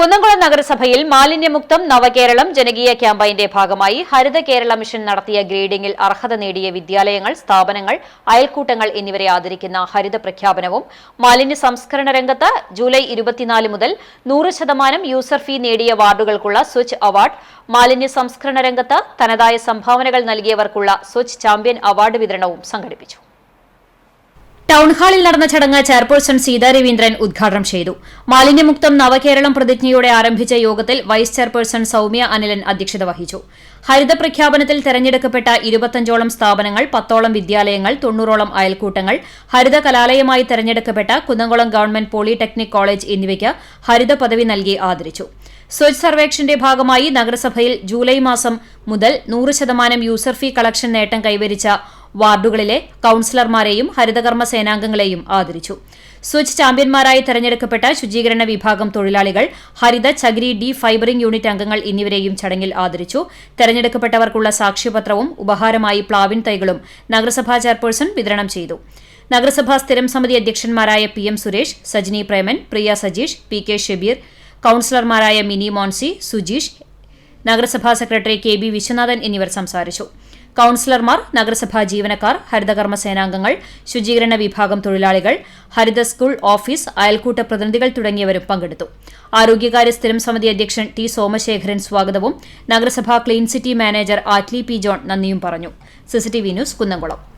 കുന്നംകുളം നഗരസഭയിൽ മാലിന്യമുക്തം നവകേരളം ജനകീയ ക്യാമ്പയിന്റെ ഭാഗമായി ഹരിത കേരള മിഷൻ നടത്തിയ ഗ്രേഡിംഗിൽ അർഹത നേടിയ വിദ്യാലയങ്ങൾ സ്ഥാപനങ്ങൾ അയൽക്കൂട്ടങ്ങൾ എന്നിവരെ ആദരിക്കുന്ന ഹരിത പ്രഖ്യാപനവും മാലിന്യ സംസ്കരണ രംഗത്ത് ജൂലൈ ഇരുപത്തിനാല് മുതൽ നൂറ് ശതമാനം യൂസർ ഫീ നേടിയ വാർഡുകൾക്കുള്ള സ്വച്ഛ് അവാർഡ് മാലിന്യ സംസ്കരണ രംഗത്ത് തനതായ സംഭാവനകൾ നൽകിയവർക്കുള്ള സ്വച്ഛ് ചാമ്പ്യൻ അവാർഡ് വിതരണവും സംഘടിപ്പിച്ചു. ടൗൺഹാളിൽ നടന്ന ചടങ്ങ് ചെയർപേഴ്സൺ സീതാ രവീന്ദ്രൻ ഉദ്ഘാടനം ചെയ്തു. മാലിന്യമുക്തം നവകേരളം പ്രതിജ്ഞയോടെ ആരംഭിച്ച യോഗത്തിൽ വൈസ് ചെയർപേഴ്സൺ സൌമ്യ അനിലൻ അധ്യക്ഷത വഹിച്ചു. ഹരിത പ്രഖ്യാപനത്തിൽ തെരഞ്ഞെടുക്കപ്പെട്ട ഇരുപത്തഞ്ചോളം സ്ഥാപനങ്ങൾ പത്തോളം വിദ്യാലയങ്ങൾ തൊണ്ണൂറോളം അയൽക്കൂട്ടങ്ങൾ ഹരിത കലാലയമായി തെരഞ്ഞെടുക്കപ്പെട്ട കുന്നംകുളം ഗവൺമെന്റ് പോളിടെക്നിക് കോളേജ് എന്നിവയ്ക്ക് ഹരിത പദവി നൽകി ആദരിച്ചു. സ്വച്ഛ് സർവേക്ഷന്റെ ഭാഗമായി നഗരസഭയിൽ ജൂലൈ മാസം മുതൽ നൂറ് ശതമാനം യൂസർ ഫീ കളക്ഷൻ നേട്ടം കൈവരിച്ച വാർഡുകളിലെ കൌൺസിലർമാരെയും ഹരിതകർമ്മ സേനാംഗങ്ങളെയും ആദരിച്ചു. സ്വിച്ച് ചാമ്പ്യന്മാരായി തെരഞ്ഞെടുക്കപ്പെട്ട ശുചീകരണ വിഭാഗം തൊഴിലാളികൾ ഹരിത ചകിരി ഡി ഫൈബറിംഗ് യൂണിറ്റ് അംഗങ്ങൾ എന്നിവരെയും ചടങ്ങിൽ ആദരിച്ചു. തെരഞ്ഞെടുക്കപ്പെട്ടവർക്കുള്ള സാക്ഷ്യപത്രവും ഉപഹാരമായി പ്ലാവിൻ തൈകളും നഗരസഭാ ചെയർപേഴ്സൺ വിതരണം ചെയ്തു. നഗരസഭാ സ്ഥിരം സമിതി അധ്യക്ഷന്മാരായ P M Suresh Sajini Preman Priya Sajeesh P K Shabeer കൌൺസിലർമാരായ Mini Monsy Sujeesh നഗരസഭാ സെക്രട്ടറി കെ ബി വിശ്വനാഥൻ എന്നിവർ സംസാരിച്ചു. കൌൺസിലർമാർ നഗരസഭാ ജീവനക്കാർ ഹരിതകർമ്മ സേനാംഗങ്ങൾ ശുചീകരണ വിഭാഗം തൊഴിലാളികൾ ഹരിത സ്കൂൾ ഓഫീസ് അയൽക്കൂട്ട പ്രതിനിധികൾ തുടങ്ങിയവരും പങ്കെടുത്തു. ആരോഗ്യകാര്യ സ്ഥിരം സമിതി അധ്യക്ഷൻ ടി സോമശേഖരൻ സ്വാഗതവും നഗരസഭാ clean city manager Attli P John നന്ദിയും പറഞ്ഞു. CCTV news Kunnamkulam.